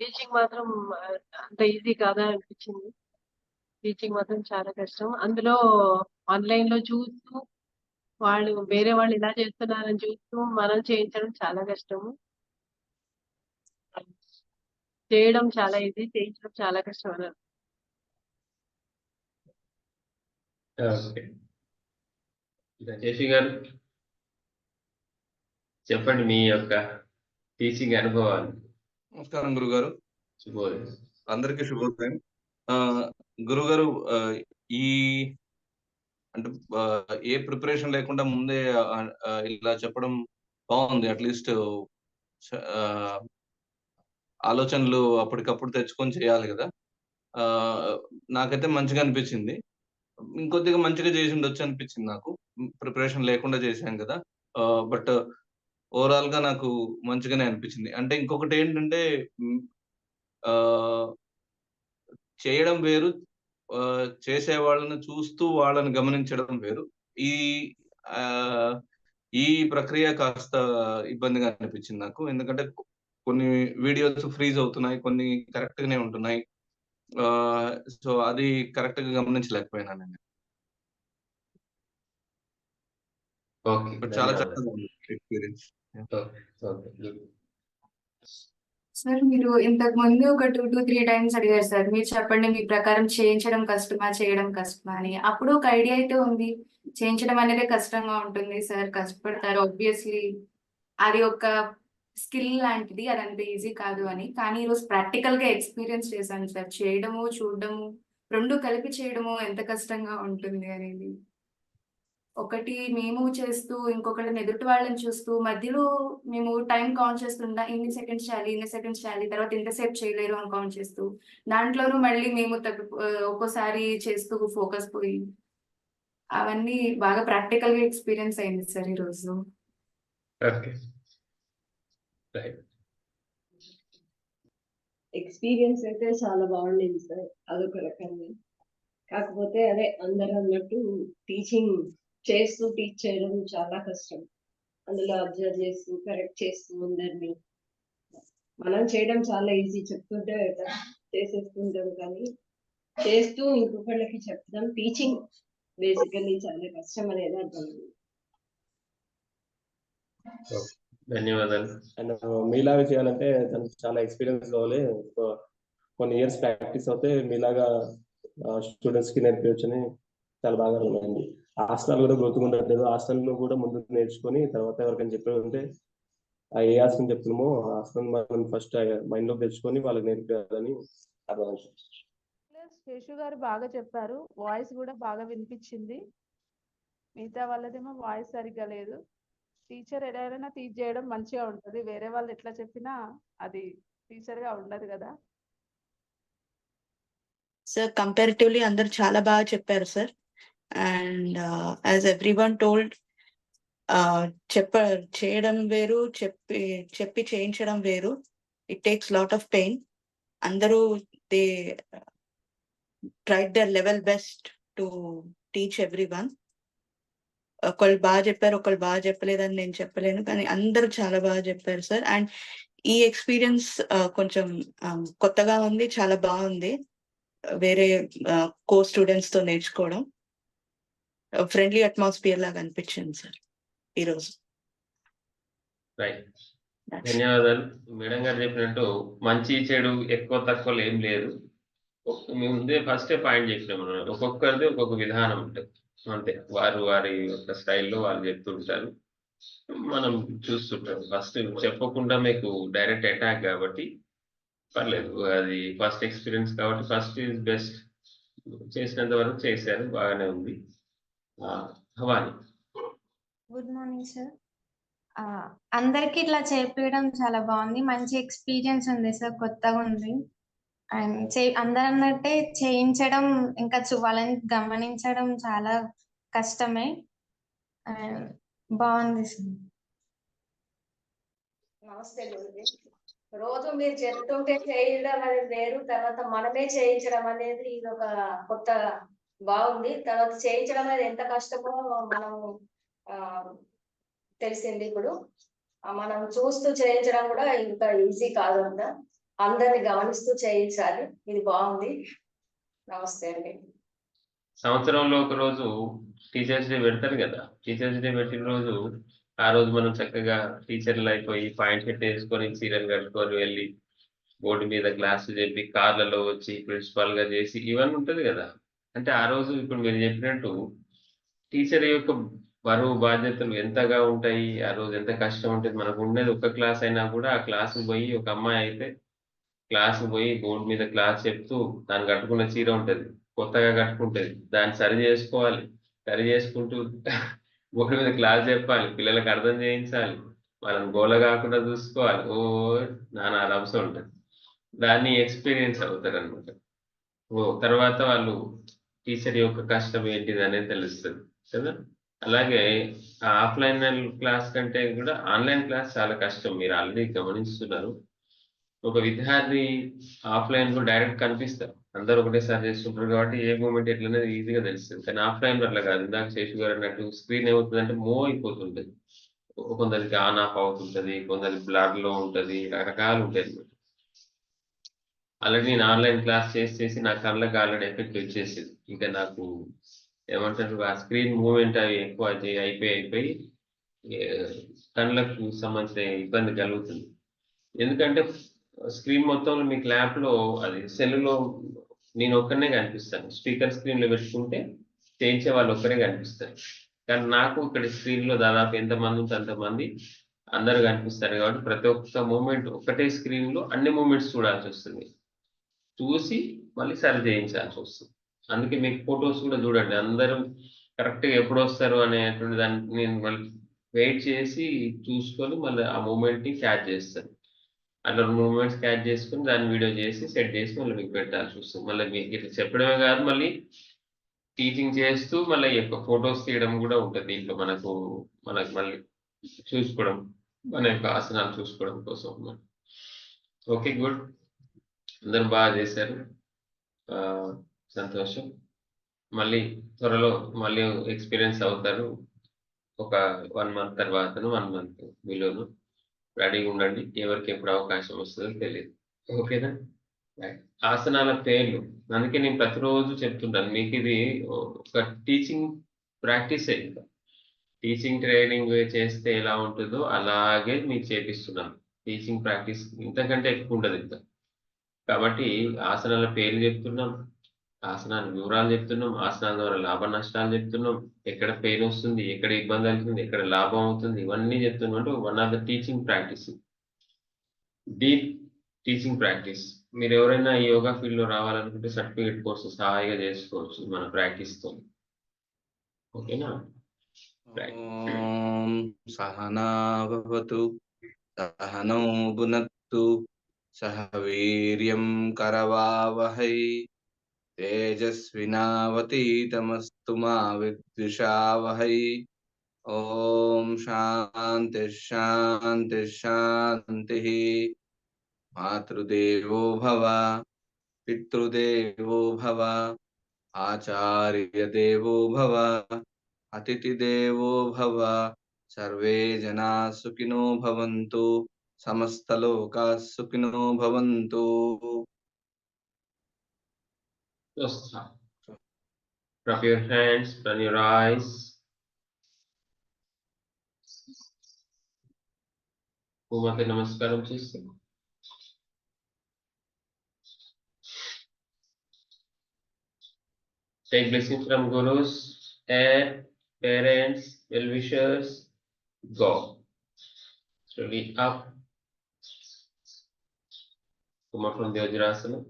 Teaching మాత్రం అంత easy కాదని అనిపించింది. టీచింగ్ మాత్రం చాలా కష్టం. అందులో ఆన్లైన్లో చూస్తూ, వాళ్ళు వేరే వాళ్ళు ఇలా చేస్తున్నారని చూస్తూ, మనం చేయించడం చాలా కష్టము. చేయడం చాలా ఈజీ. చేయించడం చాలా కష్టం అన్నారు గారు చెప్పండి మీ యొక్క టీచింగ్ అనుభవాలు. నమస్కారం గురుగారు. అందరికీ శుభోదయం. గురుగారు ఈ అంటే ఏ ప్రిపరేషన్ లేకుండా ముందే ఇలా చెప్పడం బావుంది. అట్‌లీస్ట్ ఆలోచనలు అప్పటికప్పుడు తెచ్చుకొని చేయాలి! ఆహ్, నాకైతే మంచిగా అనిపించింది. ఇంకొద్దిగా మంచిగా చేసుండొచ్చు అనిపించింది నాకు. ప్రిపరేషన్ లేకుండా చేశాం గదా! ఆహ్, ఓవరాల్గా నాకు మంచిగానే అనిపించింది. అంటే ఇంకొకటి ఏంటంటే చేయడం వేరు. చేసే వాళ్ళని చూస్తూ వాళ్ళని గమనించడం వేరు. ఈ ఈ ప్రక్రియ కాస్త ఇబ్బందిగా అనిపించింది నాకు. ఎందుకంటే కొన్ని వీడియోస్ ఫ్రీజ్ అవుతున్నాయి. కొన్ని కరెక్ట్‌గానే ఉంటున్నాయి. సో, అది కరెక్ట్‌గా గమనించలేకపోయినా నేను. ఓకే. చాలా. చక్కగా ఎక్స్‌పీరియన్స్. సార్ మీరు ఇంతకు ముందు ఒక 2-3 టైమ్స్ అడిగారు సార్. మీరు చెప్పండి మీ ప్రకారం చేయించడం కష్టమా? చేయడం కష్టమా అని. అప్పుడు ఒక ఐడియా అయితే ఉంది. చేయించడం అనేదే కష్టంగా ఉంటుంది సార్. కష్టపడతారు ఆబ్వియస్‌లీ. అది ఒక స్కిల్ లాంటిది. అదంత ఈజీ కాదు అని. కానీ ఈరోజు ప్రాక్టికల్‌గా ఎక్స్‌పీరియన్స్ చేశాను సార్. చేయడము, చూడడము 2 కలిపి చేయడము ఎంత కష్టంగా ఉంటుంది అనేది. ఒకటి మేము చేస్తూ, ఇంకొకళ్ళని ఎదుటి వాళ్ళని చూస్తూ, మధ్యలో మేము టైమ్ కౌంట్ చేస్తుంటా. ఇన్ని సెకండ్స్ చేయాలి, ఇన్ని సెకండ్స్ చేయాలి. తర్వాత ఇంతసేపు చేయలేరు అని కౌంట్ చేస్తూ. దాంట్లోనూ మళ్ళీ మేము తగ్గిపో ఆహ్, ఒక్కోసారి చేస్తూ ఫోకస్ పోయి అవన్నీ బాగా ప్రాక్టికల్‌గా ఎక్స్‌పీరియన్స్ అయింది సార్ ఈరోజు. ఓకే. రైట్. ఎక్స్‌పీరియన్స్ అయితే చాలా బాగుండింది సార్. అదొక రకంగా. కాకపోతే అదే అందరూ అన్నట్టు టీచింగ్ చేస్తూ టీచ్ చేయడం చాలా కష్టం. అందులో అబ్జర్వ్ చేస్తూ, కరెక్ట్ చేస్తూ అందరినీ మనం చేయడం చాలా ఈజీ చెప్తుంటే చేసేస్తుంటాం కానీ, చేస్తూ ఇంకొకళ్ళకి చెప్తాం టీచింగ్ బేసికల్లీ చాలా కష్టం అనేది అర్థం ఓకే. ధన్యవాదాలు. అండ్ మీలాగా చేయాలంటే దానికి చాలా ఎక్స్‌పీరియన్స్ కావాలి. కొన్ని ఇయర్స్ ప్రాక్టీస్ అవుతే మీలాగా స్టూడెంట్స్కి నేర్పించని చాలా బాగా అర్థమైంది. ఆసనాలు కూడా గుర్తుకుండట్లేదు. ఆసనాలను కూడా ముందు నేర్చుకొని తర్వాత ఎవరికైనా చెప్పేది ఉంటే ఆ ఏ ఆసనం చెప్తున్నామో ఆసనం మనం ఫస్ట్ మైండ్‌లోకి తెచ్చుకొని వాళ్ళకి నేర్పియాలని అర్థమైంది. శేషు గారు బాగా చెప్పారు. వాయిస్ కూడా బాగా వినిపించింది. మిగతా వాళ్ళదేమో వాయిస్ సరిగ్గా లేదు. టీచర్ ఎవరైనా టీచ్ చేయడం మంచిగా ఉంటది. వేరే వాళ్ళు ఎట్లా చెప్పినా అది టీచర్‌గా ఉండదు గదా! సార్ కంపారిటివ్‌లీ అందరూ చాలా బాగా చెప్పారు sir. And as everyone told చెప్ప చేయడం వేరు, చెప్పి చెప్పి చేయించడం వేరు. It takes lot of pain. అందరూ they tried their level best to teach everyone. ఒకళ్ళు బాగా చెప్పారు, ఒకళ్ళు బాగా చెప్పలేదని నేను చెప్పలేను. కానీ అందరూ చాలా బాగా చెప్పారు సార్. అండ్ ఈ ఎక్స్‌పీరియన్స్ uh, కొంచెం um, కొత్తగా ఉంది. చాలా బాగుంది. వేరే uh, కో స్టూడెంట్స్‌తో నేర్చుకోవడం. ఫ్రెండ్లీ అట్మాస్ఫియర్ లాగా అనిపించింది సార్ ఈరోజు. రైట్. ధన్యవాదాలు. మేడం గారు చెప్పినట్టు మంచి, చెడు ఎక్కువ తక్కువలు ఏం లేదు. ముందే ఫస్టే పాయింట్ చెప్పినాం. ఒక్కొక్కరిది ఒక్కొక్క విధానం ఉంటది. అంతే. వారు వారి యొక్క స్టైల్‌లో వాళ్ళు చెప్తుంటారు. మనం చూస్తుంటాం. ఫస్ట్ చెప్పకుండా మీకు డైరెక్ట్ అటాక్ కాబట్టి పర్లేదు. అది ఫస్ట్ ఎక్స్‌పీరియన్స్ కాబట్టి ఫస్ట్ ఈజ్ బెస్ట్. చేసినంత వరకు చేశారు. బాగానే ఉంది. భవాని. Good morning sir. ఆ! అందరికి ఇట్లా చేపియడం చాలా బాగుంది. మంచి ఎక్స్‌పీరియన్స్ ఉంది సార్. కొత్తగా ఉంది. అండ్ చే అందరూ అన్నట్టే చేయించడం ఇంకా వాళ్ళని గమనించడం చాలా కష్టమే. అండ్ బాగుంది సార్. నమస్తే గురుజీ. రోజు మీరు చెప్తుంటే చేయడం అనేది వేరు. తర్వాత మనమే చేయించడం అనేది ఇదొక కొత్త బాగుంది. తర్వాత చేయించడం అనేది ఎంత కష్టమో మనం ఆ తెలిసింది ఇప్పుడు. మనం చూస్తూ చేయించడం కూడా ఇంత ఈజీ కాదంట. అందరిని గమనిస్తూ చేయించాలి ఇది బాగుంది నమస్తే అండి సంవత్సరంలో ఒక రోజు టీచర్స్ డే పెడతారు కదా టీచర్స్ డే పెట్టిన రోజు ఆ రోజు మనం చక్కగా టీచర్లు అయిపోయి పాయింట్ షర్ట్ వేసుకొని చీరలు కట్టుకొని వెళ్ళి బోర్డు మీద గ్లాసులు చెప్పి కార్లలో వచ్చి ప్రిన్సిపాల్గా చేసి ఇవన్నీ ఉంటది కదా అంటే ఆ రోజు ఇప్పుడు మీరు చెప్పినట్టు టీచర్ యొక్క బరువు బాధ్యతలు ఎంతగా ఉంటాయి ఆ రోజు ఎంత కష్టం ఉంటుంది మనకు ఉండేది ఒక క్లాస్ అయినా కూడా ఆ క్లాస్ పోయి ఒక అమ్మాయి అయితే క్లాస్ పోయి బోర్డు మీద క్లాస్ చెప్తూ దాన్ని కట్టుకున్న చీర ఉంటుంది కొత్తగా కట్టుకుంటది దాన్ని సరి చేసుకోవాలి సరి చేసుకుంటూ బోర్డు మీద క్లాస్ చెప్పాలి పిల్లలకు అర్థం చేయించాలి మనం గోల కాకుండా చూసుకోవాలి ఓ నానా రభస ఉంటుంది. దాన్ని ఎక్స్పీరియన్స్ అవుతారు అనమాట ఓ తర్వాత వాళ్ళు టీచర్ యొక్క కష్టం ఏంటిది అనేది తెలుస్తుంది కదా? అలాగే ఆఫ్లైన్ క్లాస్ కంటే కూడా ఆన్లైన్ క్లాస్ చాలా కష్టం మీరు ఆల్రెడీ గమనిస్తున్నారు. ఒక విద్యార్థి ఆఫ్లైన్లో డైరెక్ట్ కనిపిస్తారు అందరూ ఒకటేసారి చేస్తుంటారు కాబట్టి ఏ మూమెంట్ ఎట్లనేది ఈజీగా తెలుస్తుంది. కానీ ఆఫ్లైన్ అట్లా కాదు ఇందాక శేషు గారు అన్నట్టు స్క్రీన్ ఏమవుతుందంటే మూవ్ అయిపోతుంటుంది. కొందరికి ఆన్ ఆఫ్ అవుతుంటది కొందరికి బ్లర్లో ఉంటది రకరకాలు ఉంటాయి. అన్నమాట ఆల్రెడీ నేను ఆన్లైన్ క్లాస్ చేసి చేసి నా కళ్ళకి ఆల్రెడీ ఎఫెక్ట్ వచ్చేసేది. ఇంకా నాకు ఏమంటారు ఆ స్క్రీన్ మూవ్మెంట్ అవి ఎక్కువ అయిపోయి అయిపోయి కళ్ళకు సంబంధించిన ఇబ్బంది కలుగుతుంది. ఎందుకంటే స్క్రీన్ మొత్తంలో మీకు ల్యాప్లో అది సెల్లులో నేను ఒక్కనే కనిపిస్తాను. స్పీకర్ స్క్రీన్లో పెట్టుకుంటే చేయించే వాళ్ళు ఒక్కరే కనిపిస్తారు. కానీ నాకు ఇక్కడ స్క్రీన్లో దాదాపు ఎంతమంది ఉంటే అంతమంది అందరూ కనిపిస్తారు కాబట్టి ప్రతి ఒక్క మూమెంట్ ఒకటే స్క్రీన్లో అన్ని మూమెంట్స్ చూడాల్సి వస్తుంది. చూసి మళ్ళీ సరి చేయించాల్సి వస్తుంది. అందుకే మీకు ఫొటోస్ కూడా చూడండి. అందరూ కరెక్ట్గా ఎప్పుడు వస్తారు అనేటువంటి దాన్ని నేను మళ్ళీ వెయిట్ చేసి చూసుకొని మళ్ళీ ఆ మూమెంట్ని క్యాచ్ చేస్తాను. అట్లా మూమెంట్స్ క్యాచ్ చేసుకుని దాన్ని వీడియో చేసి సెట్ చేసి మళ్ళీ మీకు పెట్టాల్సి వస్తుంది. మళ్ళీ మీకు ఇట్లా చెప్పడమే కాదు మళ్ళీ టీచింగ్ చేస్తూ మళ్ళీ యొక్క ఫొటోస్ తీయడం కూడా ఉంటుంది దీంట్లో మనకు మనకు మళ్ళీ చూసుకోవడం మన యొక్క ఆసనాలు చూసుకోవడం కోసం. Okay good. అందరూ బాగా చేశారు. సంతోషం. మళ్ళీ త్వరలో మళ్ళీ ఎక్స్పీరియన్స్ అవుతారు. ఒక వన్ మంత్ తర్వాతను వన్ మంత్ మీలోను. రెడీగా ఉండండి. ఎవరికి ఎప్పుడు అవకాశం వస్తుందో తెలియదు. ఓకేనా? ఆసనాల పేర్లు. అందుకే నేను ప్రతిరోజు చెప్తుంటాను. మీకు ఇది ఒక టీచింగ్ ప్రాక్టీస్ ఇంకా. టీచింగ్ ట్రైనింగ్ చేస్తే ఎలా ఉంటుందో అలాగే మీకు చేపిస్తున్నాను. టీచింగ్ ప్రాక్టీస్ ఇంతకంటే ఎక్కువ ఉండదు ఇంకా. కాబట్టి ఆసనాల పేర్లు చెప్తున్నాం. ఆసనాల వివరాలు చెప్తున్నాం. ఆసనాల ద్వారా లాభ నష్టాలు చెప్తున్నాం. ఎక్కడ పెయిన్ వస్తుంది ఎక్కడ ఇబ్బంది అవుతుంది ఎక్కడ లాభం అవుతుంది ఇవన్నీ చెప్తున్నాం. అంటే one of the teaching practice deep teaching practice మీరు ఎవరైనా యోగా ఫీల్డ్లో రావాలనుకుంటే సర్టిఫికేట్ కోర్సు సహాయంగా చేసుకోవచ్చు మన ప్రాక్టీస్తో. ఓకేనా? సహనా భవతు సహనౌ భునత్తు. सह वीर्यं करवावहै। तेजस्विनावतीतमस्तु ओ शांति शांति शांति मातृदेव भव, पितृदेवो भव, आचार्यदेवो भव, अतिथिदेव भव। सर्वे जना सुखिनो भवन्तु। समस्त लोका सुखिनो भवन्तु Just your hands, turn your eyes. घुमा के नमस्कार Take blessings from gurus, air, parents, well-wishers. Go. Slowly up, como deu a graça, né?